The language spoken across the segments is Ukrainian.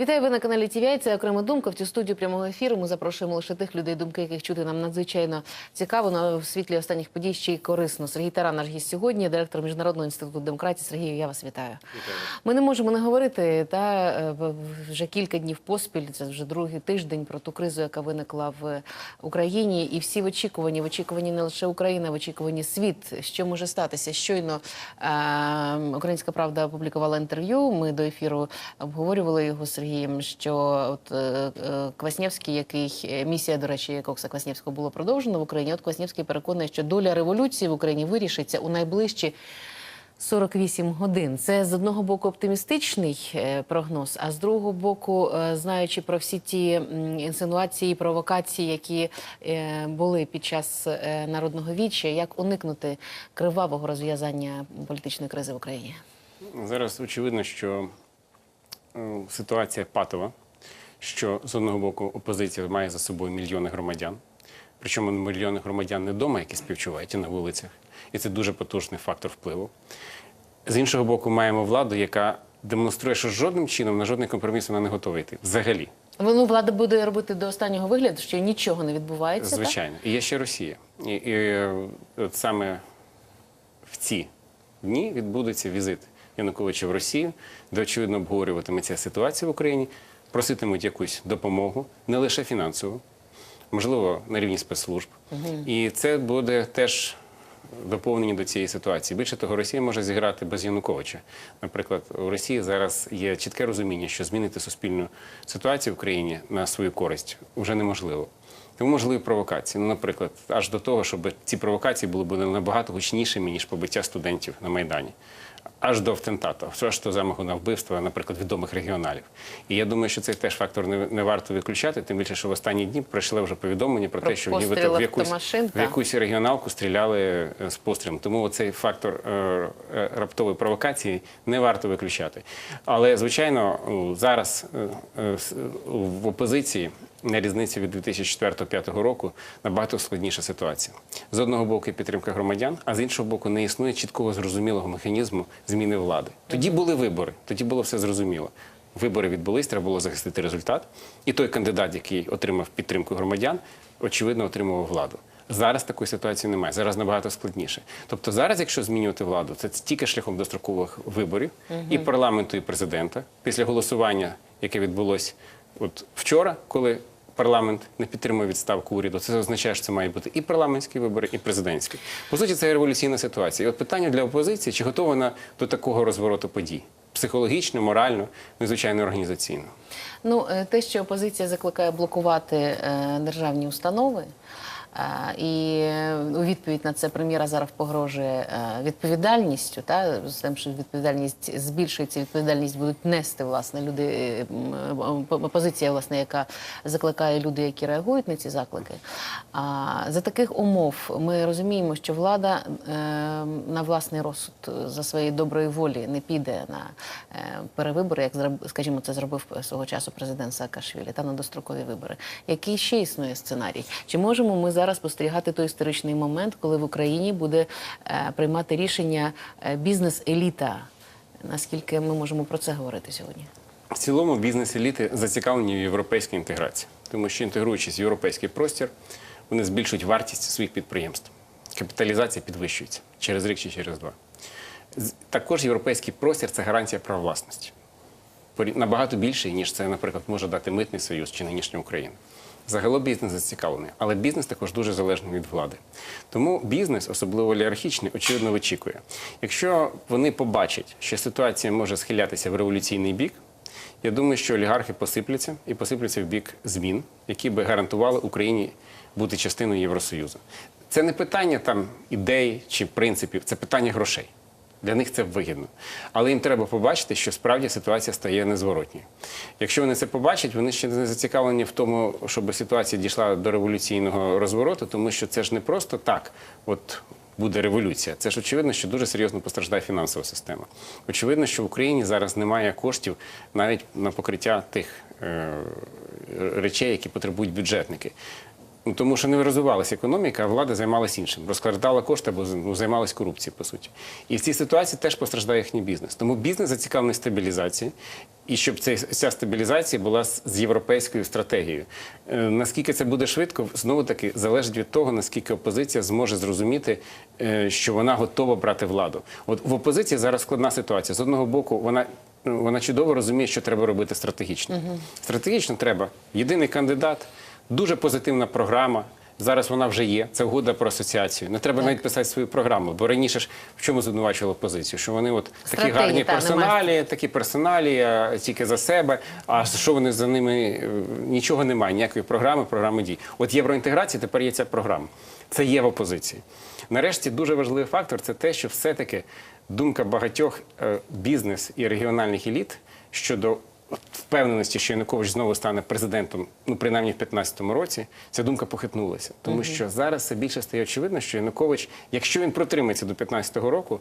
Вітаю ви на каналі ТВІ. Це окрема думка. В цю студію прямого ефіру ми запрошуємо лише тих людей, думки яких чути нам надзвичайно цікаво. На в світлі останніх подій ще й корисно. Сергій Таран, наш гість сьогодні, директор міжнародного інституту демократії. Сергію, я вас вітаю. Ми не можемо не говорити та е, вже кілька днів поспіль. Це вже другий тиждень про ту кризу, яка виникла в Україні, і всі в очікуванні, в очікуванні не лише України, в очікуванні світ. Що може статися? Щойно е, Українська Правда опублікувала інтерв'ю. Ми до ефіру обговорювали його з Сергієм. Що от е, е, Кваснєвський, який е, місія, до речі, Кокса Кваснєвського було продовжено в Україні. От Кваснєвський переконує, що доля революції в Україні вирішиться у найближчі 48 годин. Це з одного боку оптимістичний прогноз, а з другого боку, знаючи про всі ті інсинуації, провокації, які були під час народного віччя, як уникнути кривавого розв'язання політичної кризи в Україні? Зараз очевидно, що ситуація патова, що з одного боку опозиція має за собою мільйони громадян. Причому мільйони громадян не вдома, які співчувають, а на вулицях. І це дуже потужний фактор впливу. З іншого боку, маємо владу, яка демонструє, що жодним чином на жодний компроміс вона не готова йти. Взагалі. Ну, влада буде робити до останнього вигляду, що нічого не відбувається. так? Звичайно. І є ще Росія. І, і е, от саме в ці дні відбудеться візит Януковича в Росію, де очевидно обговорюватиметься ситуація в Україні, проситимуть якусь допомогу, не лише фінансову, можливо, на рівні спецслужб. І це буде теж доповнення до цієї ситуації. Більше того, Росія може зіграти без Януковича. Наприклад, у Росії зараз є чітке розуміння, що змінити суспільну ситуацію в країні на свою користь вже неможливо. Тому можливі провокації. Ну, наприклад, аж до того, щоб ці провокації були б набагато гучнішими, ніж побиття студентів на Майдані. Аж до втентату, аж до замаху на вбивство, наприклад, відомих регіоналів. І я думаю, що цей теж фактор не, не варто виключати, тим більше, що в останні дні прийшли вже повідомлення про, Про те, що нібито в якусь, автомашин, в якусь регіоналку стріляли е, з пострілом. Тому оцей фактор е, е, раптової провокації не варто виключати. Але, звичайно, зараз е, е, в опозиції на різниці від 2004-2005 року набагато складніша ситуація. З одного боку підтримка громадян, а з іншого боку, не існує чіткого зрозумілого механізму зміни влади. Тоді були вибори, тоді було все зрозуміло. Вибори відбулись, треба було захистити результат. І той кандидат, який отримав підтримку громадян, очевидно отримував владу. Зараз такої ситуації немає. Зараз набагато складніше. Тобто, зараз, якщо змінювати владу, це тільки шляхом дострокових виборів і парламенту, і президента після голосування, яке відбулось от вчора, коли парламент не підтримує відставку уряду. Це означає, що це мають бути і парламентські вибори, і президентські. По суті, це революційна ситуація. І от питання для опозиції: чи готова вона до такого розвороту подій? Психологічно, морально, незвичайно організаційно. Ну, е, те, що опозиція закликає блокувати е, державні установи, і е, у відповідь на це прем'єра зараз погрожує е, відповідальністю, та з тим, що відповідальність збільшується, відповідальність будуть нести власне люди. е, м, Опозиція, власне, яка закликає люди, які реагують на ці заклики. А за таких умов ми розуміємо, що влада на власний розсуд за своєї доброї волі не піде на перевибори, як скажімо, це зробив свого часу президент Саакашвілі, та на дострокові вибори. Який ще існує сценарій? Чи можемо ми зараз спостерігати той історичний момент, коли в Україні буде е, приймати рішення е, бізнес-еліта? Наскільки ми можемо про це говорити сьогодні? В цілому бізнес-еліти зацікавлені в європейській інтеграції, тому що інтегруючись в європейський простір, вони збільшують вартість своїх підприємств. Капіталізація підвищується через рік чи через два. Також європейський простір це гарантія прав власності. Набагато більше, ніж це, наприклад, може дати митний союз чи нинішня Україна. Загалом бізнес зацікавлений, але бізнес також дуже залежний від влади. Тому бізнес, особливо олігархічний, очевидно вичікує. Якщо вони побачать, що ситуація може схилятися в революційний бік, я думаю, що олігархи посипляться і посипляться в бік змін, які би гарантували Україні бути частиною Євросоюзу. Це не питання там ідей чи принципів, це питання грошей. Для них це вигідно. Але їм треба побачити, що справді ситуація стає незворотньою. Якщо вони це побачать, вони ще не зацікавлені в тому, щоб ситуація дійшла до революційного розвороту, тому що це ж не просто так, от буде революція. Це ж очевидно, що дуже серйозно постраждає фінансова система. Очевидно, що в Україні зараз немає коштів навіть на покриття тих е, речей, які потребують бюджетники. Ну, тому що не розвивалася економіка, а влада займалася іншим, розкладала кошти або ну, займалась корупцією, по суті. І в цій ситуації теж постраждає їхній бізнес. Тому бізнес зацікавлений в стабілізації, і щоб ця стабілізація була з, з європейською стратегією. Е, наскільки це буде швидко, знову таки залежить від того, наскільки опозиція зможе зрозуміти, е, що вона готова брати владу. От в опозиції зараз складна ситуація. З одного боку, вона. ну, Вона чудово розуміє, що треба робити стратегічно. Стратегічно треба єдиний кандидат, дуже позитивна програма. Зараз вона вже є. Це угода про асоціацію. Не треба навіть писати свою програму, бо раніше ж в чому звинувачували опозицію? Що вони от такі гарні та, персоналі, такі персоналі, а тільки за себе. А що вони за ними е, нічого немає, ніякої програми, програми дій. От євроінтеграція тепер є ця програма. Це є в опозиції. Нарешті дуже важливий фактор це те, що все-таки думка багатьох е, бізнес і регіональних еліт щодо впевненості, що Янукович знову стане президентом, ну принаймні в 2015 році, ця думка похитнулася. Тому що зараз все більше стає очевидно, що Янукович, якщо він протримається до 2015 року,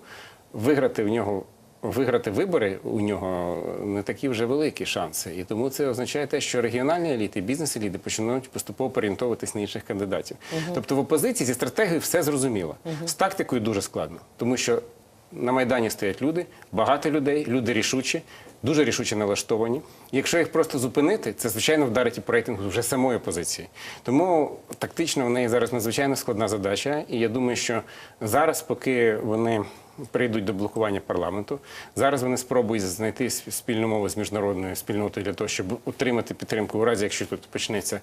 виграти в нього. Виграти вибори у нього не такі вже великі шанси, і тому це означає те, що регіональні еліти, бізнес-еліти починають поступово орієнтовуватись на інших кандидатів. Тобто в опозиції зі стратегією все зрозуміло. З тактикою дуже складно, тому що на майдані стоять люди, багато людей, люди рішучі, дуже рішуче налаштовані. Якщо їх просто зупинити, це звичайно вдарить і по рейтингу вже самої опозиції. Тому тактично в неї зараз надзвичайно складна задача. І я думаю, що зараз, поки вони прийдуть до блокування парламенту, зараз вони спробують знайти спільну мову з міжнародною спільнотою для того, щоб утримати підтримку у разі, якщо тут почнеться,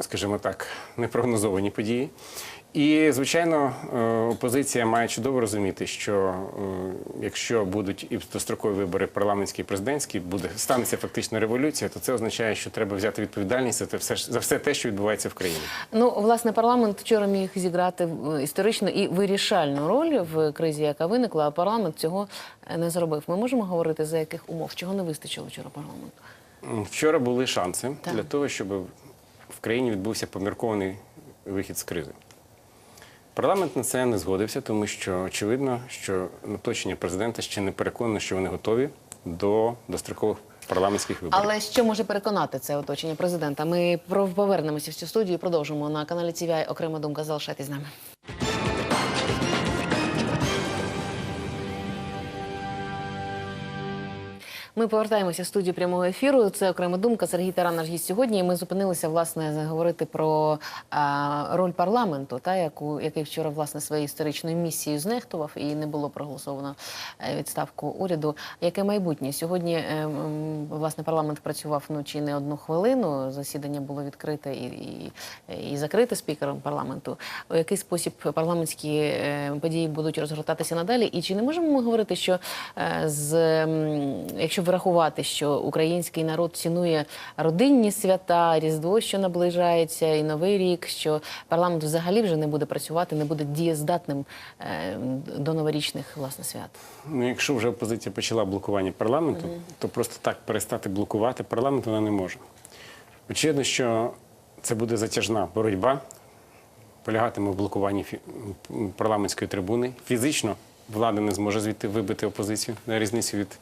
скажімо так, непрогнозовані події. І, звичайно, е, опозиція має чудово розуміти, що е, якщо будуть і дострокові вибори парламентські і президентські, буде станеться фактично революція, то це означає, що треба взяти відповідальність за те все за все те, що відбувається в країні. Ну, власне, парламент вчора міг зіграти е, історичну і вирішальну роль в кризі, яка виникла, а парламент цього не зробив. Ми можемо говорити за яких умов? Чого не вистачило вчора парламенту? Вчора були шанси Так. для того, щоб в країні відбувся поміркований вихід з кризи. Парламент на це не згодився, тому що очевидно, що оточення президента ще не переконано, що вони готові до дострокових парламентських виборів. Але що може переконати це оточення президента? Ми повернемося в цю студію і продовжимо на каналі TVI. Окрема думка. Залишайтесь з нами. Ми повертаємося в студію прямого ефіру. Це окрема думка. Сергій Таран наш гість сьогодні. І ми зупинилися власне говорити про а, роль парламенту, та яку який вчора власне своєю історичною місією знехтував і не було проголосовано е, відставку уряду. Яке майбутнє сьогодні? е, Власне, парламент працював ну чи не одну хвилину. Засідання було відкрите і, і, і закрите спікером парламенту. У який спосіб парламентські е, події будуть розгортатися надалі? І чи не можемо ми говорити, що з м, якщо врахувати, що український народ цінує родинні свята, різдво, що наближається, і новий рік, що парламент взагалі вже не буде працювати, не буде дієздатним е, до новорічних власне свят? Ну, якщо вже опозиція почала блокування парламенту, то просто так перестати блокувати парламент вона не може. Очевидно, що це буде затяжна боротьба, полягатиме в блокуванні парламентської трибуни. Фізично влада не зможе звідти вибити опозицію на різницю від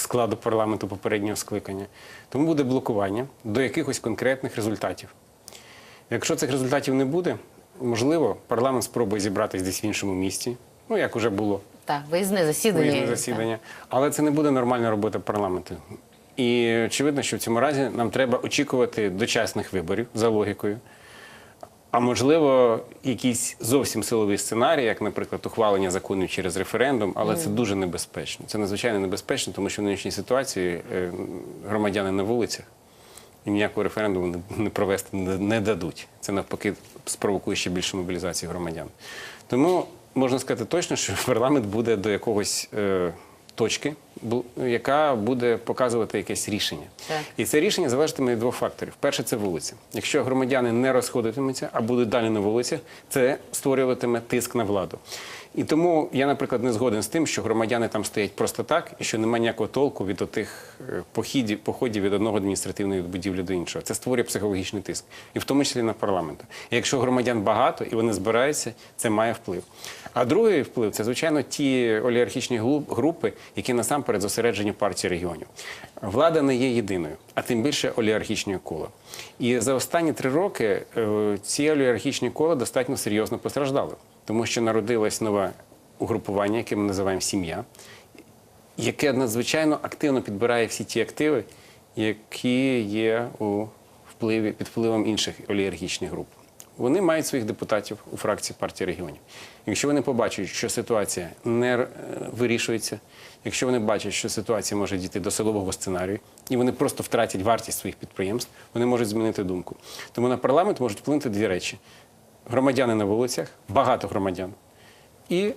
складу парламенту попереднього скликання. Тому буде блокування до якихось конкретних результатів. Якщо цих результатів не буде, можливо, парламент спробує зібратись десь в іншому місці, ну як уже було Так, виїзне засідання. виїзне засідання. Але це не буде нормальна робота парламенту. І очевидно, що в цьому разі нам треба очікувати дочасних виборів за логікою. А можливо, якийсь зовсім силовий сценарій, як, наприклад, ухвалення законів через референдум, але це дуже небезпечно. Це надзвичайно небезпечно, тому що в нинішній ситуації е, громадяни на вулицях і ніякого референдуму не- провести не, дадуть. Це навпаки спровокує ще більшу мобілізацію громадян. Тому можна сказати точно, що парламент буде до якогось е, точки, яка буде показувати якесь рішення. Так. І це рішення залежатиме від двох факторів. Перше це вулиця. Якщо громадяни не розходитимуться, а будуть далі на вулицях, це створюватиме тиск на владу. І тому я, наприклад, не згоден з тим, що громадяни там стоять просто так, і що немає ніякого толку від отих е, походів, походів від одного адміністративної будівлі до іншого. Це створює психологічний тиск, і в тому числі на парламент. І якщо громадян багато і вони збираються, це має вплив. А другий вплив це, звичайно, ті олігархічні групи, які насамперед зосереджені в партії регіонів. Влада не є єдиною, а тим більше олігархічне коло. І за останні три роки е, ці олігархічні кола достатньо серйозно постраждали, тому що народилось нове угрупування, яке ми називаємо сім'я, яке надзвичайно активно підбирає всі ті активи, які є у впливі під впливом інших олігархічних груп. Вони мають своїх депутатів у фракції партії регіонів. Якщо вони побачать, що ситуація не е, вирішується, якщо вони бачать, що ситуація може дійти до силового сценарію, і вони просто втратять вартість своїх підприємств, вони можуть змінити думку. Тому на парламент можуть вплинути дві речі: громадяни на вулицях, багато громадян, і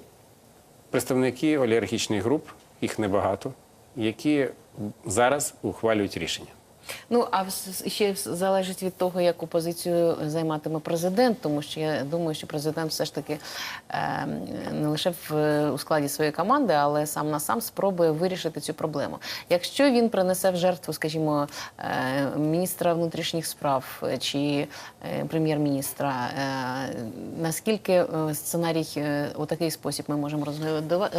представники олігархічних груп, їх небагато, які зараз ухвалюють рішення. Ну а ще залежить від того, яку позицію займатиме президент, тому що я думаю, що президент все ж таки е, не лише в у складі своєї команди, але сам на сам спробує вирішити цю проблему. Якщо він принесе в жертву, скажімо, е, міністра внутрішніх справ чи е, прем'єр-міністра, е, наскільки е, сценарій е, у такий спосіб ми можемо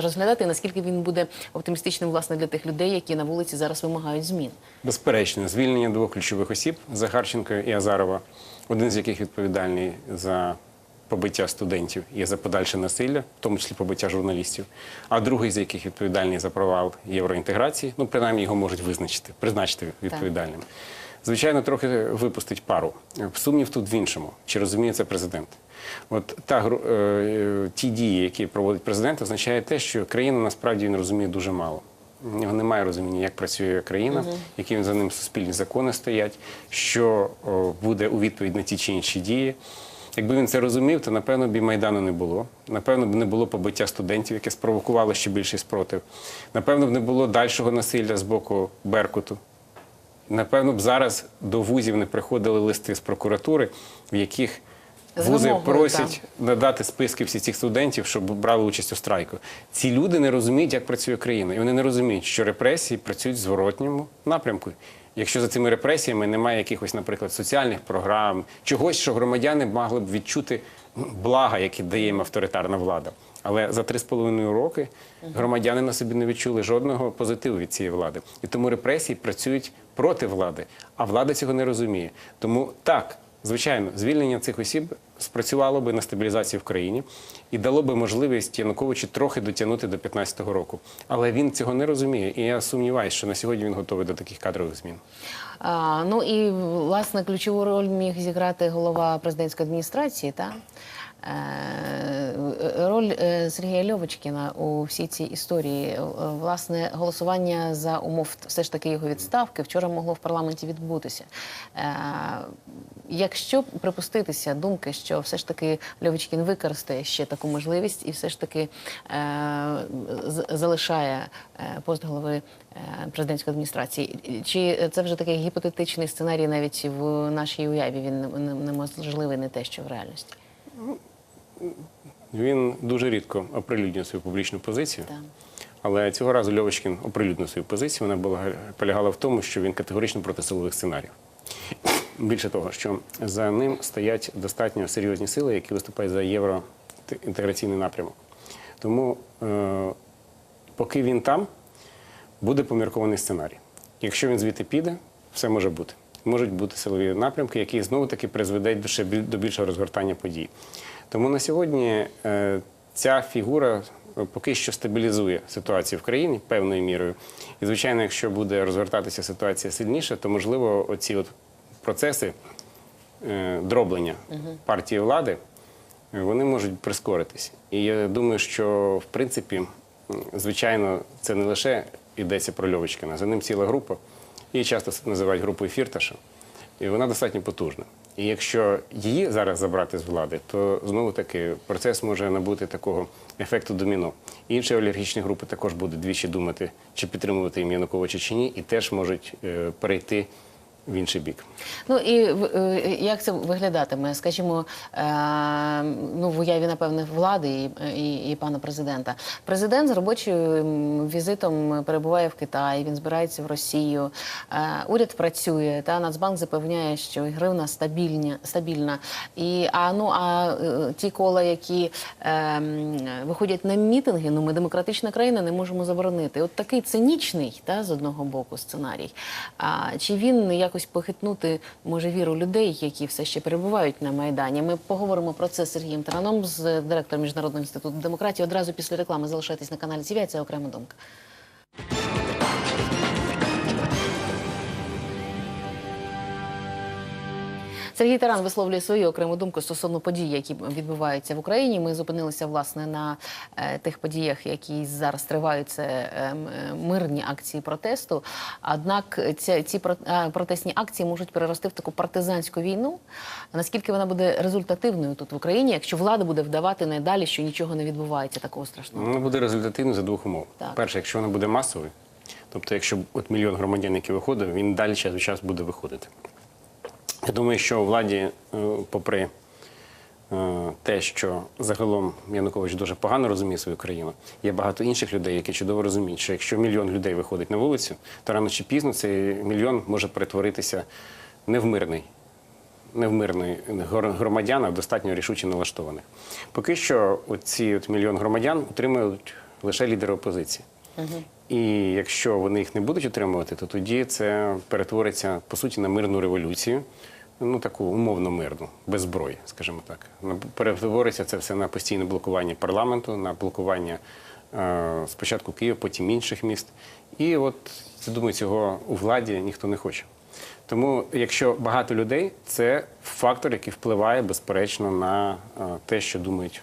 розглядати, наскільки він буде оптимістичним власне для тих людей, які на вулиці зараз вимагають змін? Безперечно, звільнення двох ключових осіб Захарченка і Азарова, один з яких відповідальний за побиття студентів і за подальше насилля, в тому числі побиття журналістів, а другий з яких відповідальний за провал євроінтеграції, ну принаймні його можуть визначити, призначити відповідальним. Звичайно, трохи випустить пару. Сумнів тут в іншому, чи розуміє це президент. От та е, ті дії, які проводить президент, означає те, що країна насправді він розуміє дуже мало. У нього немає розуміння, як працює країна, які за ним суспільні закони стоять, що о, буде у відповідь на ті чи інші дії. Якби він це розумів, то напевно б і майдану не було. Напевно б не було побиття студентів, яке спровокувало ще більший спротив. Напевно б не було дальшого насилля з боку Беркуту. Напевно б зараз до вузів не приходили листи з прокуратури, в яких вузи просять надати списки всіх цих студентів, щоб брали участь у страйку. Ці люди не розуміють, як працює країна, і вони не розуміють, що репресії працюють в зворотньому напрямку. Якщо за цими репресіями немає якихось, наприклад, соціальних програм, чогось, що громадяни могли б відчути блага, які дає їм авторитарна влада. Але за три з половиною роки громадяни на собі не відчули жодного позитиву від цієї влади. І тому репресії працюють проти влади, а влада цього не розуміє. Тому так, звичайно, звільнення цих осіб спрацювало би на стабілізацію в країні і дало би можливість Януковичу трохи дотягнути до 15-го року. Але він цього не розуміє, і я сумніваюся, що на сьогодні він готовий до таких кадрових змін. А, ну і власне ключову роль міг зіграти голова президентської адміністрації, та Е, роль е, Сергія Льовочкіна у всій цій історії. Е, Власне, голосування за умов все ж таки його відставки вчора могло в парламенті відбутися. Е, Якщо припуститися думки, що все ж таки Льовочкін використає ще таку можливість і все ж таки е, залишає е, пост голови е, президентської адміністрації, чи це вже такий гіпотетичний сценарій навіть в нашій уяві? Він не- не- неможливий не те, що в реальності. Він дуже рідко оприлюднює свою публічну позицію. Так. Але цього разу Льовочкін оприлюднив свою позицію. Вона була полягала в тому, що він категорично проти силових сценаріїв. Більше того, що за ним стоять достатньо серйозні сили, які виступають за євроінтеграційний напрямок. Тому, е, поки він там, буде поміркований сценарій. Якщо він звідти піде, все може бути. Можуть бути силові напрямки, які знову таки призведуть до до більшого розгортання подій. Тому на сьогодні е, ця фігура е, поки що стабілізує ситуацію в країні певною мірою. І, звичайно, якщо буде розгортатися ситуація сильніше, то можливо оці от процеси е, дроблення партії влади вони можуть прискоритись. І я думаю, що в принципі, звичайно, це не лише йдеться про Льовочкина, за ним ціла група. Її часто називають групою Фірташа. І вона достатньо потужна. І якщо її зараз забрати з влади, то знову таки процес може набути такого ефекту доміно. Інші олігархічні групи також будуть двічі думати, чи підтримувати їм Януковича чи ні, і теж можуть е, перейти в інший бік. Ну і е, як це виглядатиме? Скажімо, е, ну в уяві напевне влади і, і, і пана президента. Президент з робочим візитом перебуває в Китаї. Він збирається в Росію. Е, уряд працює. Та Нацбанк запевняє, що гривна стабільна, стабільна. І а ну а ті кола, які виходять на мітинги, ну ми демократична країна, не можемо заборонити. От такий цинічний, та з одного боку, сценарій. А чи він якось похитнути може віру людей, які все ще перебувають на майдані? Ми поговоримо про це з Сергієм Тараном, з директором міжнародного інституту демократії. Одразу після реклами залишайтесь на каналі Зів'я. Це окрема думка. Сергій Таран висловлює свою окрему думку стосовно подій, які відбуваються в Україні. Ми зупинилися власне на е, тих подіях, які зараз тривають. Це е, е, мирні акції протесту. Однак ці, ці е, протестні акції можуть перерости в таку партизанську війну. Наскільки вона буде результативною тут в Україні, якщо влада буде вдавати надалі, що нічого не відбувається такого страшного? Вона буде результативною за двох умов. Так. Перше, якщо вона буде масовою, тобто якщо от мільйон громадян, які виходив, він далі час від часу буде виходити. Я думаю, що владі, е, попри е, те, що загалом Янукович дуже погано розуміє свою країну, є багато інших людей, які чудово розуміють, що якщо мільйон людей виходить на вулицю, то рано чи пізно цей мільйон може перетворитися не в мирний не в мирний гор- громадян, а в достатньо рішуче налаштованих. Поки що ці от мільйон громадян утримують лише лідери опозиції. І якщо вони їх не будуть утримувати, то тоді це перетвориться по суті на мирну революцію, ну таку умовно мирну, без зброї, скажімо так. На- Перетвориться це все на постійне блокування парламенту, на блокування е, спочатку Києва, потім інших міст. І от я думаю, цього у владі ніхто не хоче. Тому, якщо багато людей, це фактор, який впливає безперечно на е, те, що думають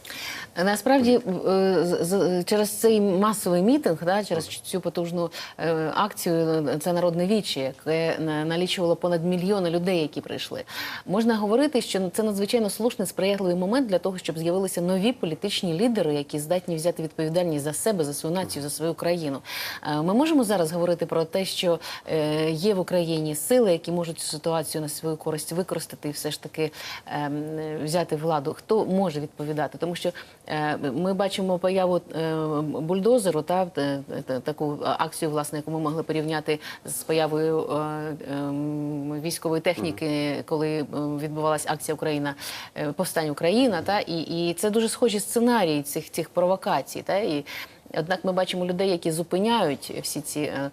Насправді е, через цей масовий мітинг, да, через цю потужну е, акцію, це народне віче, яке налічувало понад мільйони людей, які прийшли. Можна говорити, що це надзвичайно слушний сприятливий момент для того, щоб з'явилися нові політичні лідери, які здатні взяти відповідальність за себе, за свою націю, за свою країну. Ми можемо зараз говорити про те, що є в Україні сили, які можуть цю ситуацію на свою користь використати і все ж таки ем, взяти владу. Хто може відповідати? Тому що е, ми бачимо появу е, бульдозеру та е, таку акцію, власне, яку ми могли порівняти з появою ем, військової техніки, коли відбувалася акція Україна повстань Україна. Та і, і це дуже схожі сценарії цих цих провокацій. Та і Однак ми бачимо людей, які зупиняють всі ці е,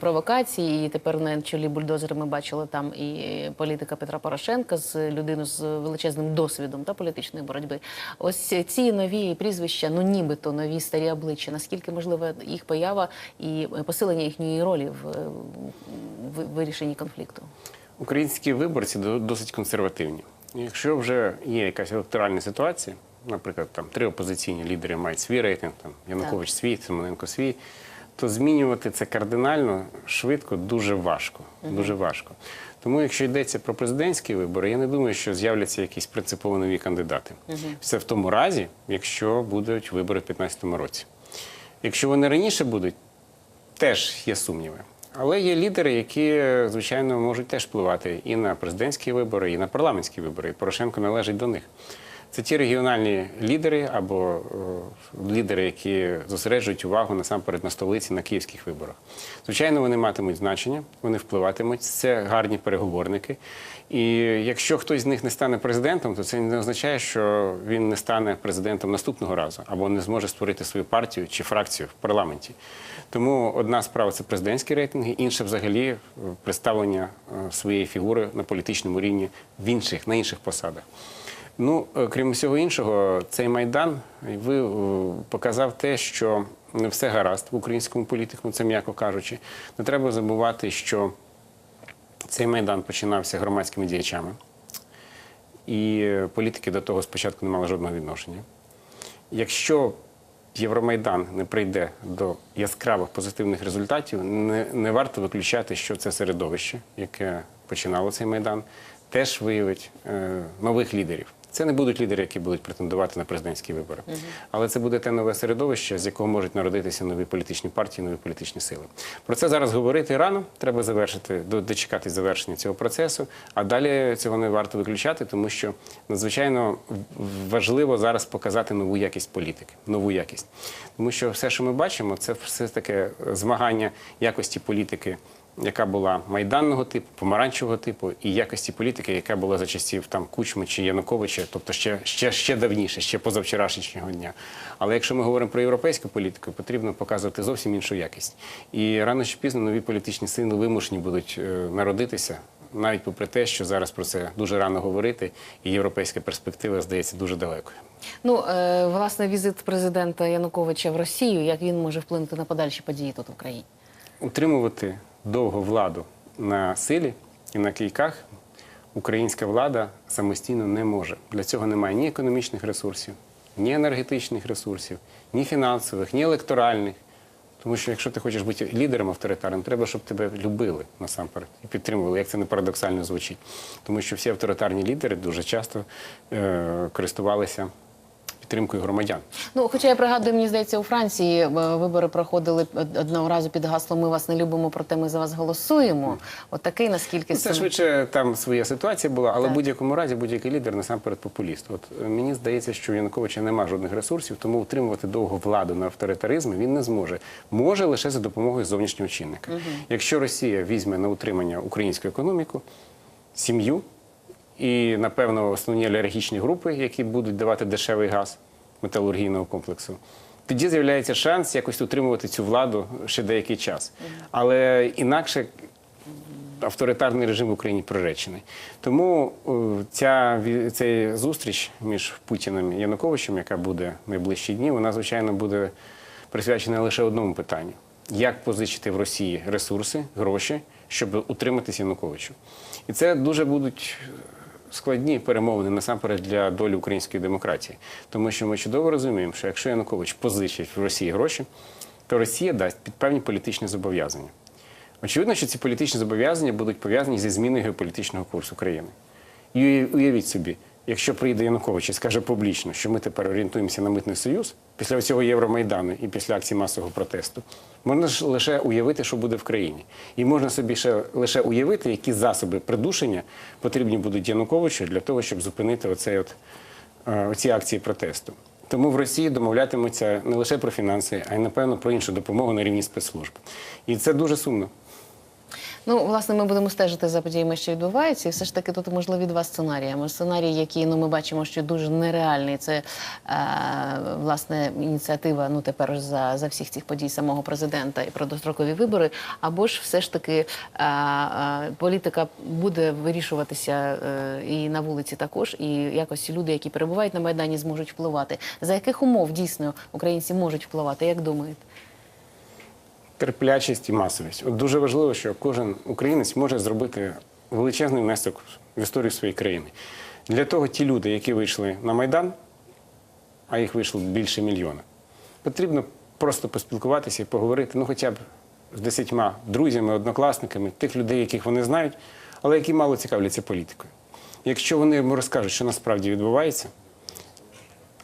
провокації. І тепер на чолі бульдозера ми бачили там і політика Петра Порошенка з людину з величезним досвідом та політичної боротьби. Ось ці нові прізвища, ну нібито нові старі обличчя. Наскільки можлива їх поява і посилення їхньої ролі в, вирішенні конфлікту? Українські виборці до- досить консервативні. Якщо вже є якась електоральна ситуація, наприклад, там три опозиційні лідери мають свій рейтинг, там Янукович свій, Симоненко свій, то змінювати це кардинально швидко дуже важко. Дуже важко. Тому, якщо йдеться про президентські вибори, я не думаю, що з'являться якісь принципово нові кандидати. Все в тому разі, якщо будуть вибори в 2015 році. Якщо вони раніше будуть, теж є сумніви. Але є лідери, які, звичайно, можуть теж впливати і на президентські вибори, і на парламентські вибори. І Порошенко належить до них. Це ті регіональні лідери або е, лідери, які зосереджують увагу насамперед на столиці на київських виборах. Звичайно, вони матимуть значення, вони впливатимуть. Це гарні переговорники. І якщо хтось з них не стане президентом, то це не означає, що він не стане президентом наступного разу або не зможе створити свою партію чи фракцію в парламенті. Тому одна справа це президентські рейтинги, інша взагалі е, представлення е, своєї фігури на політичному рівні в інших на інших посадах. Ну, е, крім всього іншого, цей майдан ви е, показав те, що не все гаразд в українському політику, це м'яко кажучи. Не треба забувати, що цей майдан починався громадськими діячами, і е, політики до того спочатку не мали жодного відношення. Якщо Євромайдан не прийде до яскравих позитивних результатів, не, не варто виключати, що це середовище, яке починало цей майдан, теж виявить е, нових лідерів. Це не будуть лідери, які будуть претендувати на президентські вибори. Але це буде те нове середовище, з якого можуть народитися нові політичні партії, нові політичні сили. Про це зараз говорити рано. Треба завершити, до- дочекати завершення цього процесу. А далі цього не варто виключати, тому що надзвичайно важливо зараз показати нову якість політики, нову якість. Тому що все, що ми бачимо, це все таке змагання якості політики яка була майданного типу, помаранчевого типу, і якості політики, яка була за часів там Кучми чи Януковича, тобто ще, ще, ще давніше, ще позавчорашнього дня. Але якщо ми говоримо про європейську політику, потрібно показувати зовсім іншу якість. І рано чи пізно нові політичні сили вимушені будуть е, народитися. Навіть попри те, що зараз про це дуже рано говорити, і європейська перспектива здається дуже далекою. Ну, е, власне, візит президента Януковича в Росію, як він може вплинути на подальші події тут в Україні? утримувати довго владу на силі і на кийках українська влада самостійно не може. Для цього немає ні економічних ресурсів, ні енергетичних ресурсів, ні фінансових, ні електоральних. Тому що якщо ти хочеш бути лідером авторитарним, треба, щоб тебе любили насамперед і підтримували, як це не парадоксально звучить. Тому що всі авторитарні лідери дуже часто е- користувалися підтримкою громадян. Ну, хоча я пригадую, мені здається, у Франції е, вибори проходили одного разу під гаслом Ми вас не любимо, проте ми за вас голосуємо. От такий, наскільки Ну, Це швидше там своя ситуація була, але в будь-якому разі будь-який лідер насамперед популіст. От е, мені здається, що у Януковича немає жодних ресурсів, тому утримувати довго владу на авторитаризмі він не зможе. Може лише за допомогою зовнішнього чинника. Якщо Росія візьме на утримання українську економіку, сім'ю і, напевно, основні олігархічні групи, які будуть давати дешевий газ металургійного комплексу. Тоді з'являється шанс якось утримувати цю владу ще деякий час. Але інакше авторитарний режим в Україні приречений. Тому е, ця, ця зустріч між Путіним і Януковичем, яка буде в найближчі дні, вона, звичайно, буде присвячена лише одному питанню: як позичити в Росії ресурси, гроші, щоб утриматися Януковичу. І це дуже будуть складні перемовини насамперед для долі української демократії. Тому що ми чудово розуміємо, що якщо Янукович позичить в Росії гроші, то Росія дасть під певні політичні зобов'язання. Очевидно, що ці політичні зобов'язання будуть пов'язані зі зміною геополітичного курсу країни. І уявіть собі, якщо прийде Янукович і скаже публічно, що ми тепер орієнтуємося на митний союз після цього Євромайдану і після акції масового протесту, можна ж лише уявити, що буде в країні. І можна собі ще лише уявити, які засоби придушення потрібні будуть Януковичу для того, щоб зупинити оцей от, е, оці акції протесту. Тому в Росії домовлятимуться не лише про фінанси, а й напевно про іншу допомогу на рівні спецслужб. І це дуже сумно. Ну, власне, ми будемо стежити за подіями, що відбуваються, і все ж таки тут можливі два сценарії. Сценарій, який ну ми бачимо, що дуже нереальний. Це е, власне ініціатива. Ну тепер за, за всіх цих подій самого президента і про дострокові вибори. Або ж все ж таки е, е, політика буде вирішуватися е, і на вулиці також, і якось люди, які перебувають на майдані, зможуть впливати. За яких умов дійсно українці можуть впливати? Як думаєте? Терплячість і масовість. От дуже важливо, що кожен українець може зробити величезний внесок в історію своєї країни. Для того ті люди, які вийшли на Майдан, а їх вийшло більше мільйона, потрібно просто поспілкуватися і поговорити, ну хоча б з десятьма друзями, однокласниками, тих людей, яких вони знають, але які мало цікавляться політикою. Якщо вони йому розкажуть, що насправді відбувається,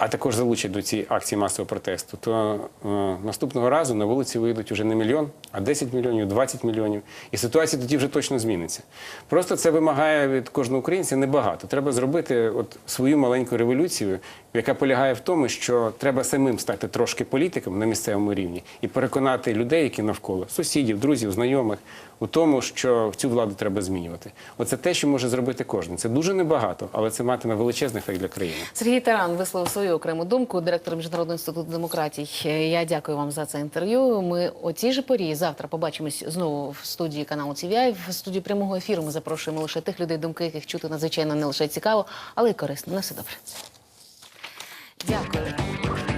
а також залучать до цієї акції масового протесту, то е, наступного разу на вулиці вийдуть уже не мільйон, а 10 мільйонів, 20 мільйонів. І ситуація тоді вже точно зміниться. Просто це вимагає від кожного українця небагато. Треба зробити от свою маленьку революцію, яка полягає в тому, що треба самим стати трошки політиком на місцевому рівні і переконати людей, які навколо сусідів, друзів, знайомих, у тому, що цю владу треба змінювати. Оце те, що може зробити кожен. Це дуже небагато, але це матиме величезний ефект для країни. Сергій Таран висловив свою окрему думку, директор Міжнародного інституту демократій. Я дякую вам за це інтерв'ю. Ми о цій же порі завтра побачимось знову в студії каналу TVI. В студії прямого ефіру ми запрошуємо лише тих людей, думки яких чути надзвичайно не лише цікаво, але й корисно. На все добре. Дякую.